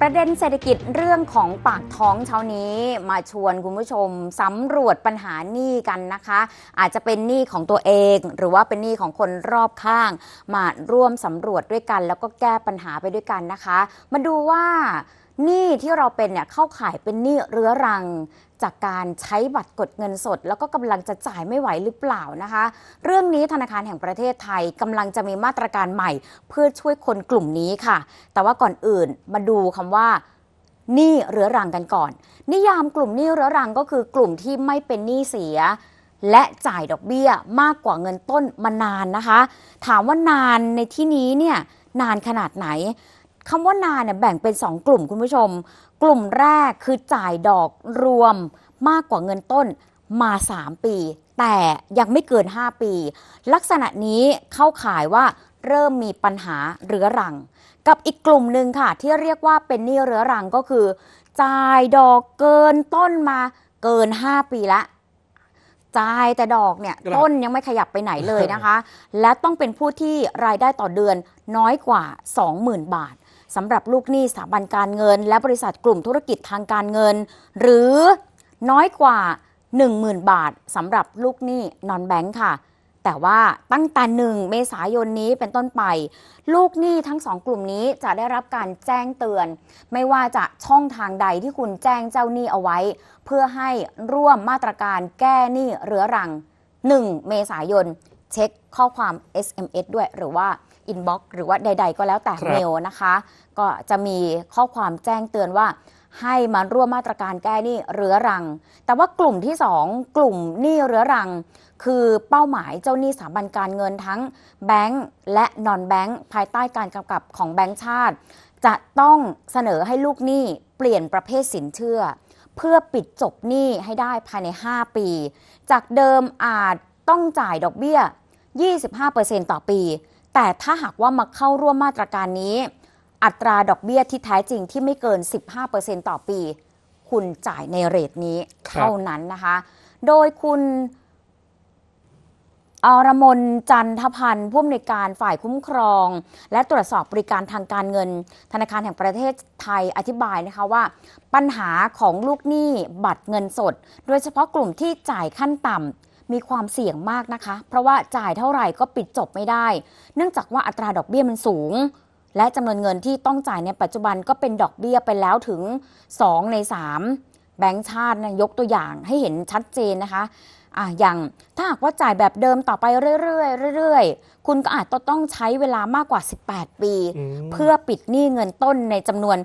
ประเด็นเศรษฐกิจเรื่องของปากท้องเช้านี้มาชวนคุณผู้ชมสำรวจปัญหาหนี้กันนะคะ อาจจะเป็นหนี้ของตัวเอง หรือว่าเป็นหนี้ของคนรอบข้าง มาร่วมสำรวจด้วยกัน แล้วก็แก้ปัญหาไปด้วยกันนะคะ มาดูว่า หนี้ที่เราเป็นเนี่ยเข้าข่ายเป็นหนี้เรื้อรัง จากการใช้บัตรกดเงินสด แล้วก็กำลังจะจ่ายไม่ไหวหรือเปล่านะคะ เรื่องนี้ธนาคารแห่งประเทศไทยกำลังจะมีมาตรการใหม่ เพื่อช่วยคนกลุ่มนี้ค่ะ แต่ว่าก่อนอื่นมาดูคำว่าหนี้เรื้อรังกันก่อน นิยามกลุ่มหนี้เรื้อรังก็คือกลุ่มที่ไม่เป็นหนี้เสีย และจ่ายดอกเบี้ยมากกว่าเงินต้นมานานนะคะ ถามว่านานในที่นี้เนี่ยนานขนาดไหน คำว่านานเนี่ยแบ่งเป็น 2 กลุ่มคุณผู้ชม กลุ่มแรกคือจ่ายดอกรวมมากกว่าเงินต้นมา 3 ปี แต่ยังไม่เกิน 5 ปี ลักษณะนี้เข้าข่ายว่าเริ่มมีปัญหาเรื้อรัง กับอีกกลุ่มหนึ่งค่ะ ที่เรียกว่าเป็นหนี้เรื้อรังก็คือ จ่ายดอกเกินต้นมาเกิน 5 ปีละจ่ายแต่ดอกเนี่ยต้นยังไม่ขยับไปไหนเลยนะคะ และต้องเป็นผู้ที่รายได้ต่อเดือนน้อยกว่า 20,000 บาท สำหรับลูกหนี้สถาบันการเงิน และบริษัทกลุ่มธุรกิจทางการเงิน หรือน้อยกว่า 10,000 บาทสำหรับลูกหนี้นอนแบงค์ค่ะ แต่ว่าตั้งแต่หนึ่งเมษายนนี้เป็นต้นไป ลูกหนี้ทั้งสองกลุ่มนี้จะได้รับการแจ้งเตือน ไม่ว่าจะช่องทางใดที่คุณแจ้งเจ้าหนี้เอาไว้ เพื่อให้ร่วมมาตรการแก้หนี้เรื้อรัง 1 เมษายน เช็คข้อความ SMS ด้วยหรือว่า inbox หรือว่าใด ๆ ก็แล้วแต่ครับเมลนะคะ ก็จะมีข้อความแจ้งเตือนว่าให้มาร่วมมาตรการแก้หนี้เรื้อรัง แต่ว่ากลุ่มที่ 2 กลุ่มหนี้เรื้อรัง คือเป้าหมายเจ้าหนี้สถาบันการเงินทั้งแบงก์และนอนแบงก์ภายใต้การกำกับของแบงก์ชาติ จะต้องเสนอให้ลูกหนี้เปลี่ยนประเภทสินเชื่อ เพื่อปิดจบหนี้ให้ได้ภายใน 5 ปี จากเดิมอาจต้องจ่ายดอกเบี้ย 25%ต่อปี แต่ถ้าหากว่ามาเข้าร่วมมาตรการนี้ อัตราดอกเบี้ยที่แท้จริงที่ไม่เกิน 15%ต่อปี คุณจ่ายในเรทนี้ครับเท่านั้นนะคะ โดยคุณอรมนจันทพันธ์ผู้อำนวยการฝ่ายคุ้มครอง และตรวจสอบบริการทางการเงิน ธนาคารแห่งประเทศไทยอธิบายนะคะว่า ปัญหาของลูกหนี้บัตรเงินสด โดยเฉพาะกลุ่มที่จ่ายขั้นต่ำ มีความเสี่ยงมากนะคะ เพราะว่าจ่ายเท่าไหร่ก็ปิดจบไม่ได้ เนื่องจากว่าอัตราดอกเบี้ยมันสูง และจำนวนเงินที่ต้องจ่ายในปัจจุบันก็เป็นดอกเบี้ยไปแล้วถึง 2 ใน 3 แบงก์ชาตินะยกตัวอย่างให้เห็นชัดเจนนะคะอะอย่างถ้าหากว่าจ่ายแบบเดิมต่อไปเรื่อยๆเรื่อยๆ คุณก็อาจจะต้องใช้เวลามากกว่า 18 ปีอืมเพื่อปิดหนี้เงินต้นในจำนวน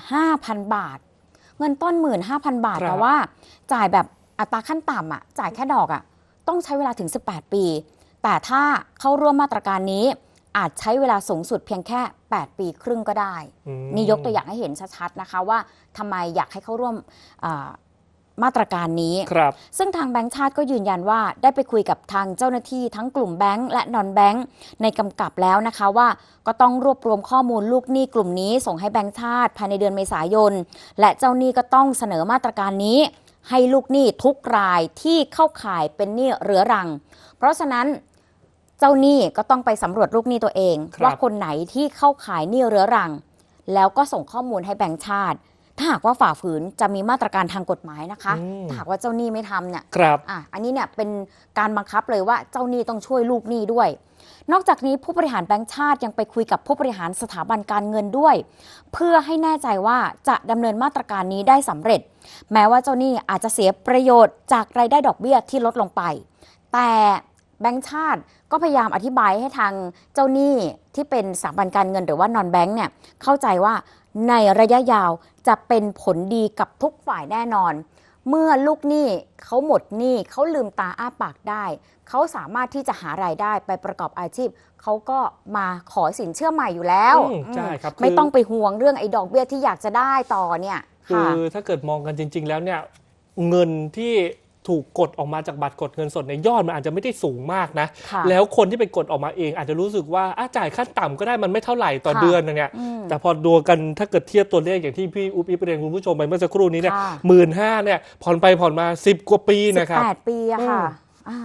15,000 บาท เงินต้น 15,000 บาทครับแต่ว่าจ่ายแบบ อัตราขั้นต่ำอะจ่ายแค่ดอกอะต้องใช้เวลาถึง 18 ปี แต่ถ้าเข้าร่วมมาตรการนี้ อาจใช้เวลาสูงสุดเพียงแค่ 8 ปีครึ่งก็ได้อืมนี่ยกตัวอย่างให้เห็นชัดๆนะคะว่าทำไมอยากให้เข้าร่วมอ่ามาตรการนี้ครับซึ่งทางแบงก์ชาติก็ยืนยันว่าได้ไปคุยกับทางเจ้าหน้าที่ทั้งกลุ่มแบงก์และนอนแบงก์ในกำกับแล้วนะคะว่าก็ต้องรวบรวมข้อมูลลูกหนี้กลุ่มนี้ ส่งให้แบงก์ชาติภายในเดือนเมษายน และเจ้าหนี้ก็ต้องเสนอมาตรการนี้ ให้ลูกหนี้ทุกรายที่เข้าข่ายเป็นหนี้เรื้อรัง เพราะฉะนั้นเจ้าหนี้ก็ต้องไปสำรวจลูกหนี้ตัวเองครับว่าคนไหนที่เข้าข่ายหนี้เรื้อรัง แล้วก็ส่งข้อมูลให้แบงก์ชาติ ถ้าหากว่าฝ่าฝืนจะมีมาตรการทางกฎหมายนะคะอืมถ้าหากว่าเจ้าหนี้ไม่ทำเนี่ยครับอะอันนี้เนี่ยเป็นการบังคับเลยว่าเจ้าหนี้ต้องช่วยลูกหนี้ด้วย นอกจากนี้ผู้บริหารแบงก์ชาติยังไปคุยกับผู้บริหารสถาบันการเงินด้วย เพื่อให้แน่ใจว่าจะดำเนินมาตรการนี้ได้สำเร็จ แม้ว่าเจ้าหนี้อาจจะเสียประโยชน์จากรายได้ดอกเบี้ยที่ลดลงไป แต่แบงก์ชาติก็พยายามอธิบายให้ทางเจ้าหนี้ที่เป็นสถาบันการเงินหรือว่านอนแบงก์เนี่ยเข้าใจว่าในระยะยาวจะเป็นผลดีกับทุกฝ่ายแน่นอน เมื่อลูกหนี้เขาหมดหนี้เขาลืมตาอ้าปากได้ เขาสามารถที่จะหารายได้ไปประกอบอาชีพ เขาก็มาขอสินเชื่อใหม่อยู่แล้วอืมใช่ครับอืมไม่คือต้องไปห่วงเรื่องไอ้ดอกเบี้ยที่อยากจะได้ต่อเนี่ยคืค่ะ อถ้าเกิดมองกันจริง ๆ แล้วเนี่ยเงินที่ ถูกกดออกมาจากบัตรกดเงินสดในยยอดมันอาจจะไม่ได้สูงมากนะ ค่ะแล้วคนที่ไปกดออกมาเองอาจจะรู้สึกว่าอะจ่ายขั้นต่ำก็ได้มันไม่เท่าไหร่ต่อค่ะเดือนนะเนี่ยอืมแต่พอดูกันถ้าเกิดเทียบตัวเลขอย่างที่พี่อุ๊บอิ๊บเรียนคุณผู้ชมไปเมื่อสักครู่นี้เนี่ยค่ะ หมื่นห้าเนี่ยผ่อนไปผ่อนมา 10 กว่าปีนะครับ 18 ปีอะค่ะอืมอ่า